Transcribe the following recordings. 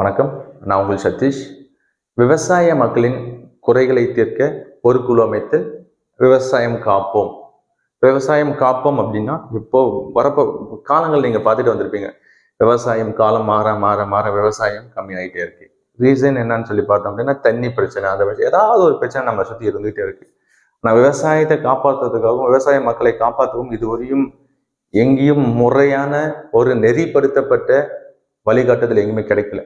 வணக்கம். நான் உங்கள் சதீஷ். விவசாய மக்களின் குறைகளை தீர்க்க ஒரு குழு அமைத்து விவசாயம் காப்போம். விவசாயம் காப்போம் அப்படின்னா இப்போ வரப்போ காலங்கள் நீங்க பார்த்துட்டு வந்திருப்பீங்க. விவசாயம் காலம் மாற மாற மாற விவசாயம் கம்மியாயிட்டே இருக்கு. ரீசன் என்னன்னு சொல்லி பார்த்தோம் அப்படின்னா தண்ணி பிரச்சனை அந்த பிரச்சனை ஏதாவது ஒரு பிரச்சனை நம்ம சுற்றி இருந்துகிட்டே இருக்கு. நான் விவசாயத்தை காப்பாற்றுறதுக்காகவும் விவசாய மக்களை காப்பாற்றவும் இதுவரையும் எங்கேயும் முறையான ஒரு நெறிப்படுத்தப்பட்ட வழிகாட்டுதல் எங்கேயுமே கிடைக்கல.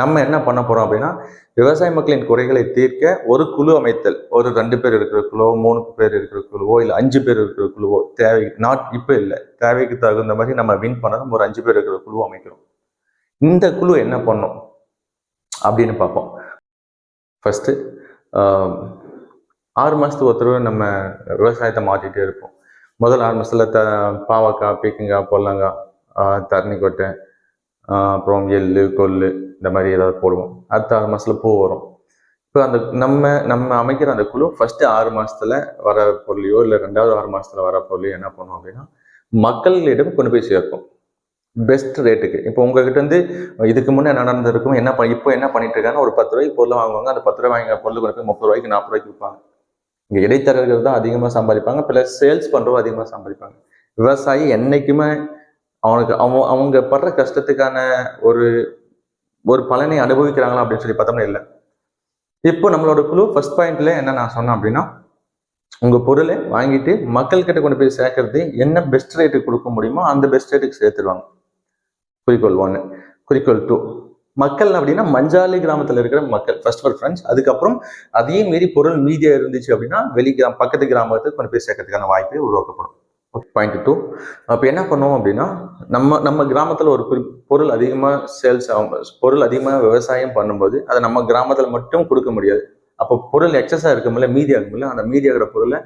நம்ம என்ன பண்ண போறோம் அப்படின்னா விவசாய மக்களின் குறைகளை தீர்க்க ஒரு குழு அமைத்தல். ஒரு ரெண்டு பேர் இருக்கிற குழுவோ மூணு பேர் இருக்கிற குழுவோ இல்லை அஞ்சு பேர் இருக்கிற குழுவோ தேவை நாட் இப்போ இல்லை தேவைக்கு தகுந்த மாதிரி நம்ம வின் பண்ணணும். ஒரு அஞ்சு பேர் இருக்கிற குழு அமைக்கிறோம். இந்த குழு என்ன பண்ணும் அப்படின்னு பார்ப்போம். ஃபஸ்ட்டு ஆறு மாதத்துக்கு ஒருத்தர் நம்ம விவசாயத்தை மாற்றிட்டே இருப்போம். முதல் ஆறு மாதத்தில் த பாவக்காய் பீக்கங்காய் பொல்லங்காய் தரணி கொட்டை அப்புறம் எள்ளு கொள்ளு இந்த மாதிரி ஏதாவது போடுவோம். அடுத்த ஆறு மாசத்துல பூ வரும். இப்போ அந்த நம்ம நம்ம அமைக்கிற அந்த குழு ஃபர்ஸ்ட் ஆறு மாசத்துல வர பொருளையோ இல்லை ரெண்டாவது ஆறு மாசத்துல வர பொருளையோ என்ன பண்ணுவோம் அப்படின்னா மக்களிடம் கொண்டு போய் சேர்க்கும். பெஸ்ட் ரேட்டுக்கு இப்போ உங்ககிட்ட வந்து இதுக்கு முன்னே என்ன நடந்திருக்கும் என்ன பண்ணி இப்போ என்ன பண்ணிட்டு இருக்காங்க ஒரு பத்து ரூபாய்க்கு பொருள் வாங்குவாங்க. அந்த பத்து ரூபாய் வாங்க பொருள் கொண்டு போய் முப்பது ரூபாய்க்கு நாற்பது ரூபாய்க்கு விற்பாங்க. இங்கே இடைத்தரகர்கள் தான் அதிகமாக சம்பாதிப்பாங்க ப்ளஸ் சேல்ஸ் பண்ணுறவங்க அதிகமாக சம்பாதிப்பாங்க. விவசாயி என்றைக்குமே அவனுக்கு அவன் அவங்க படுற கஷ்டத்துக்கான ஒரு ஒரு பலனை அனுபவிக்கிறாங்களா அப்படின்னு சொல்லி பார்த்தோம்னா இல்லை. இப்போ நம்மளோட குழு ஃபர்ஸ்ட் பாயிண்ட்ல என்ன நான் சொன்னேன் அப்படின்னா உங்க பொருளை வாங்கிட்டு மக்கள்கிட்ட கொண்டு போய் சேர்க்கறது என்ன பெஸ்ட் ரேட்டுக்கு கொடுக்க முடியுமோ அந்த பெஸ்ட் ரேட்டுக்கு சேர்த்துருவாங்க. குறிக்கோள் ஒன்று குறிக்கோள் டூ மக்கள் அப்படின்னா மஞ்சாலி கிராமத்தில் இருக்கிற மக்கள். ஃபர்ஸ்ட் ப்ரிஃபரன்ஸ் அதுக்கப்புறம் அதையும் மீறி பொருள் மீதியாக இருந்துச்சு அப்படின்னா வெளி கிராம பக்கத்து கிராமத்துக்கு கொண்டு போய் சேர்க்கறதுக்கான வாய்ப்பே உருவாக்கப்படும். பாயிண்ட் டூ அப்போ என்ன பண்ணுவோம் அப்படின்னா நம்ம நம்ம கிராமத்தில் ஒரு பொருள் அதிகமாக சேல்ஸ் ஆகும் பொருள் அதிகமாக விவசாயம் பண்ணும்போது அதை நம்ம கிராமத்தில் மட்டும் கொடுக்க முடியாது. அப்போ பொருள் எக்ஸஸாக இருக்குமில்ல மீதி ஆகுமில்ல அந்த மீதி ஆகிற பொருளை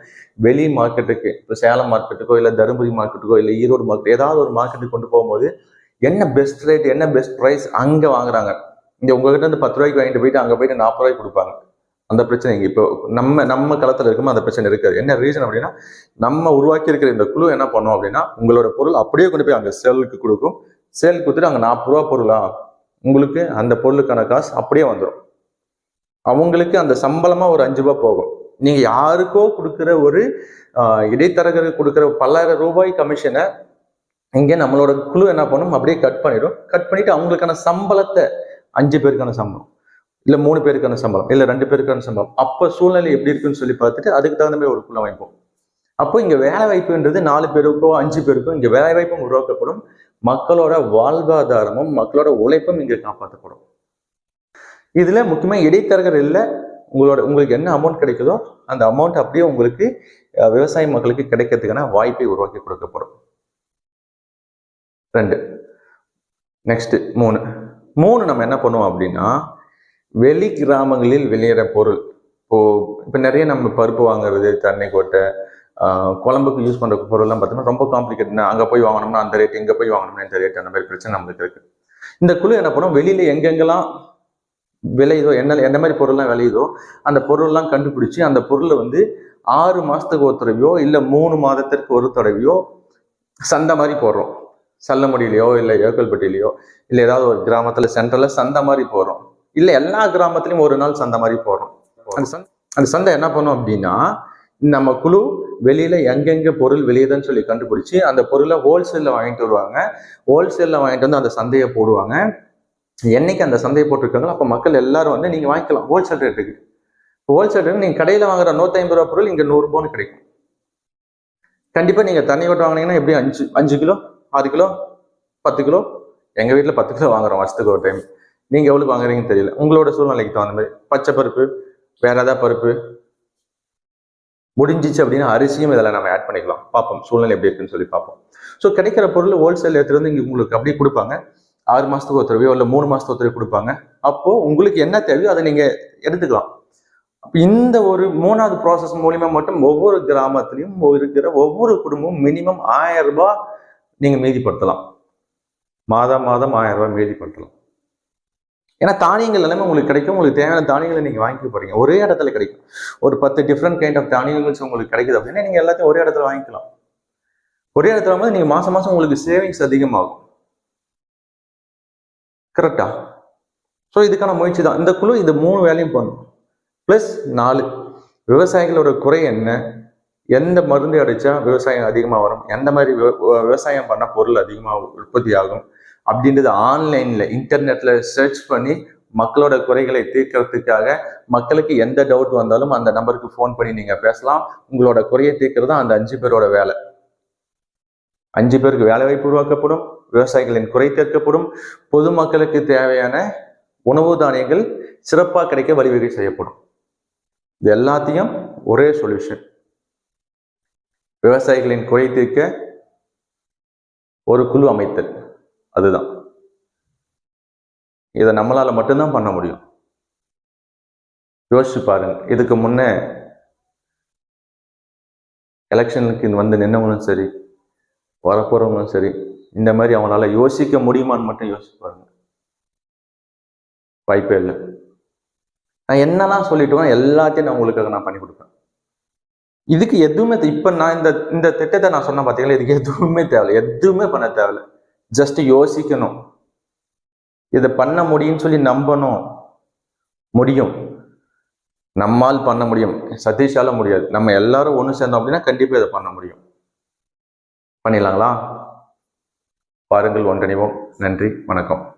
வெளி மார்க்கெட்டுக்கு இப்போ சேலம் மார்க்கெட்டுக்கோ இல்லை தருமபுரி மார்க்கெட்டுக்கோ இல்லை ஈரோடு மார்க்கெட் ஏதாவது ஒரு மார்க்கெட்டுக்கு கொண்டு போகும்போது என்ன பெஸ்ட் ரேட் என்ன பெஸ்ட் ப்ரைஸ் அங்கே வாங்குறாங்க? இங்கே உங்ககிட்ட இருந்து பத்து ரூபாய்க்கு வாங்கிட்டு போயிட்டு அங்கே போயிட்டு நாற்பது ரூபாய்க்கு கொடுப்பாங்க. அந்த பிரச்சனை இங்கே இப்போ நம்ம நம்ம களத்தில் இருக்கும்போது அந்த பிரச்சனை இருக்காது. என்ன ரீசன் அப்படின்னா நம்ம உருவாக்கி இருக்கிற இந்த குழு என்ன பண்ணோம் அப்படின்னா உங்களோட பொருள் அப்படியே கொண்டு போய் அங்கே சேலுக்கு கொடுக்கும். சேல் கொடுத்துட்டு அங்கே நாற்பது ரூபா பொருளா? உங்களுக்கு அந்த பொருளுக்கான காசு அப்படியே வந்துடும் அவங்களுக்கு அந்த சம்பளமாக ஒரு அஞ்சு ரூபா போகும். நீங்கள் யாருக்கோ கொடுக்குற ஒரு இடைத்தரகருக்கு கொடுக்குற பல்லாயிரம் ரூபாய் கமிஷனை இங்கே நம்மளோட குழு என்ன பண்ணும்? அப்படியே கட் பண்ணிடும். கட் பண்ணிட்டு அவங்களுக்கான சம்பளத்தை அஞ்சு பேருக்கான சம்பளம். இல்லை மூணு பேருக்கான சம்பளம் இல்லை ரெண்டு பேருக்கான சம்பளம். அப்போ சூழ்நிலை எப்படி இருக்குன்னு சொல்லி பார்த்துட்டு அதுக்கு தகுந்த மாதிரி ஒரு குழு அமைப்போம் அப்போ இங்கே வேலை வாய்ப்புன்றது நாலு பேருக்கோ அஞ்சு பேருக்கோ இங்கே வேலை வாய்ப்பும் உருவாக்கப்படும். மக்களோட வாழ்வாதாரமும் மக்களோட உழைப்பும் இங்கே காப்பாற்றப்படும் இதில் முக்கியமாக இடைத்தரகர் இல்லை உங்களோட உங்களுக்கு என்ன அமௌண்ட் கிடைக்குதோ அந்த அமௌண்ட் அப்படியே உங்களுக்கு விவசாய மக்களுக்கு கிடைக்கிறதுக்கான வாய்ப்பை உருவாக்கி கொடுக்கப்படும். ரெண்டு. நெக்ஸ்ட் மூணு. மூணு நம்ம என்ன பண்ணுவோம் அப்படின்னா வெளி கிராமங்களில் விளையிற பொருள். இப்போ இப்போ நிறைய நம்ம பருப்பு வாங்குறது தண்ணி கொட்டை குழம்புக்கு யூஸ் பண்ற பொருள்லாம் பார்த்தோம்னா ரொம்ப காம்ப்ளிகேட்னா அங்கே போய் வாங்கணும்னா அந்த ரேட் இங்கே போய் வாங்கணும்னா இந்த ரேட் அந்த மாதிரி பிரச்சனை நம்மளுக்கு இருக்கு. இந்த குழு என்ன பண்ணும்? வெளியில எங்கெங்கெல்லாம் விளையுதோ என்ன என்ன மாதிரி பொருள்லாம் விளையுதோ அந்த பொருள்லாம் கண்டுபிடிச்சி அந்த பொருளை வந்து ஆறு மாதத்துக்கு ஒரு தடவையோ இல்லை மூணு மாதத்திற்கு ஒரு தடவையோ சந்தை மாதிரி போடுறோம். சல்லமுடியிலையோ இல்லை ஏக்கல்பட்டியிலையோ இல்லை ஏதாவது ஒரு கிராமத்தில் சென்ட்ரலில் சந்தை மாதிரி போடுறோம். இல்லை எல்லா கிராமத்துலயும் ஒரு நாள் சந்தை மாதிரி போடுறோம் அந்த சந்தை. அந்த சந்தை என்ன பண்ணும் அப்படின்னா நம்ம குழு வெளியில எங்கெங்க பொருள் வெளியுதுன்னு சொல்லி கண்டுபிடிச்சு அந்த பொருளை ஹோல்சேல்ல வாங்கிட்டு வருவாங்க. ஹோல்சேல்ல வாங்கிட்டு வந்து அந்த சந்தையை போடுவாங்க. என்னைக்கு அந்த சந்தையை போட்டிருக்காங்களோ அப்போ மக்கள் எல்லாரும் வந்து நீங்க வாங்கிக்கலாம் ஹோல்சேல் ரேட்டுக்கு ஹோல்சேல் ரேட் நீங்க கடையில வாங்குற நூத்தி ஐம்பது ரூபா பொருள் இங்க நூறு ரூபான்னு கிடைக்கும். கண்டிப்பா நீங்க தண்ணி கொட்டை வாங்குனீங்கன்னா எப்படி அஞ்சு அஞ்சு கிலோ ஆறு கிலோ பத்து கிலோ? எங்க வீட்ல பத்து கிலோ வாங்குறோம் வருஷத்துக்கு ஒரு டைம் நீங்கள் எவ்வளோ வாங்குறீங்கன்னு தெரியல. உங்களோட சூழ்நிலைக்கு தகுந்த மாதிரி பச்சை பருப்பு வேற ஏதாவது பருப்பு. முடிஞ்சிச்சு அப்படின்னா அரிசியும் இதில் நம்ம ஆட் பண்ணிக்கலாம். பார்ப்போம் சூழ்நிலை எப்படி இருக்குன்னு சொல்லி பார்ப்போம். ஸோ கிடைக்கிற பொருள் ஹோல்சேல் எடுத்துகிட்டு வந்து இங்கே உங்களுக்கு அப்படியே கொடுப்பாங்க. ஆறு மாதத்துக்கு ஒருத்தரவையோ இல்லை மூணு மாதத்துக்கு ஒருத்தரவை கொடுப்பாங்க. அப்போது உங்களுக்கு என்ன தேவையோ அதை நீங்கள் எடுத்துக்கலாம். அப்போ இந்த ஒரு மூணாவது ப்ராசஸ் மூலியமா மட்டும் ஒவ்வொரு கிராமத்துலையும் இருக்கிற ஒவ்வொரு குடும்பமும் மினிமம் ஆயிரம் ரூபாய் நீங்கள் மீதிப்படுத்தலாம். மாதம் மாதம் ஆயிரம் ரூபாய் மீதிப்படுத்தலாம். ஏன்னா தானியங்கள் எல்லாமே உங்களுக்கு கிடைக்கும். உங்களுக்கு தேவையான தானியங்களை நீங்கள் வாங்கிக்க போறீங்க. ஒரே இடத்துல கிடைக்கும். ஒரு பத்து டிஃப்ரெண்ட் கைண்ட் ஆஃப் தானியங்கள் உங்களுக்கு கிடைக்குது அப்படின்னா நீங்கள் எல்லாத்தையும் ஒரே இடத்துல வாங்கிக்கலாம். ஒரே இடத்துல வந்து நீங்கள் மாசம் மாசம் உங்களுக்கு சேவிங்ஸ் அதிகமாகும். கரெக்டா ஸோ இதுக்கான முயற்சி தான். இந்த குழு இது மூணு வேலையும் பண்ணும். ப்ளஸ் நாலு விவசாயிகளோட குறை என்ன? எந்த மருந்து அடித்தா விவசாயம் அதிகமாக வரும்? எந்த மாதிரி விவசாயம் பண்ணால் பொருள் அதிகமாக உற்பத்தி ஆகும்? அப்படின்றது ஆன்லைன்ல இன்டர்நெட்ல சர்ச் பண்ணி மக்களோட குறைகளை தீர்க்கறதுக்காக மக்களுக்கு எந்த டவுட் வந்தாலும் அந்த நம்பருக்கு ஃபோன் பண்ணி நீங்க பேசலாம். உங்களோட குறையை தீர்க்கிறது தான் அந்த அஞ்சு பேரோட வேலை. அஞ்சு பேருக்கு வேலை வாய்ப்பு உருவாக்கப்படும் விவசாயிகளின் குறை தீர்க்கப்படும் பொதுமக்களுக்கு தேவையான உணவு தானியங்கள் சிறப்பாக கிடைக்க வழிவகை செய்யப்படும். இது எல்லாத்தையும் ஒரே சொல்யூஷன் விவசாயிகளின் குறை தீர்க்க ஒரு குழு அமைத்தல். அதுதான். இதை நம்மளால மட்டும்தான் பண்ண முடியும். யோசிச்சு பாருங்க. இதுக்கு முன்னே எலெக்ஷனுக்கு வந்து நின்னவங்களும் சரி வரப்போறவங்களும் சரி இந்த மாதிரி அவங்களால யோசிக்க முடியுமான்னு மட்டும் யோசிச்சு பாருங்க. வாய்ப்பே இல்லை. நான் என்னெல்லாம் சொல்லிட்டு எல்லாத்தையும் நான் உங்களுக்காக நான் பண்ணி கொடுப்பேன். இதுக்கு எதுவுமே இப்போ நான் இந்த இந்த திட்டத்தை நான் சொன்ன பார்த்தீங்களா இதுக்கு எதுவுமே தேவையில்ல. எதுவுமே பண்ண தேவையில்ல. ஜஸ்ட் யோசிக்கணும். இதை பண்ண முடியும்னு சொல்லி நம்பணும். முடியும். நம்மால் பண்ண முடியும். சதீஷால முடியாது. நம்ம எல்லாரும் ஒன்று சேர்ந்தோம் அப்படின்னா கண்டிப்பாக இதை பண்ண முடியும். பண்ணிடலாங்களா? பாருங்கள் ஒன்றிணைவோம். நன்றி. வணக்கம்.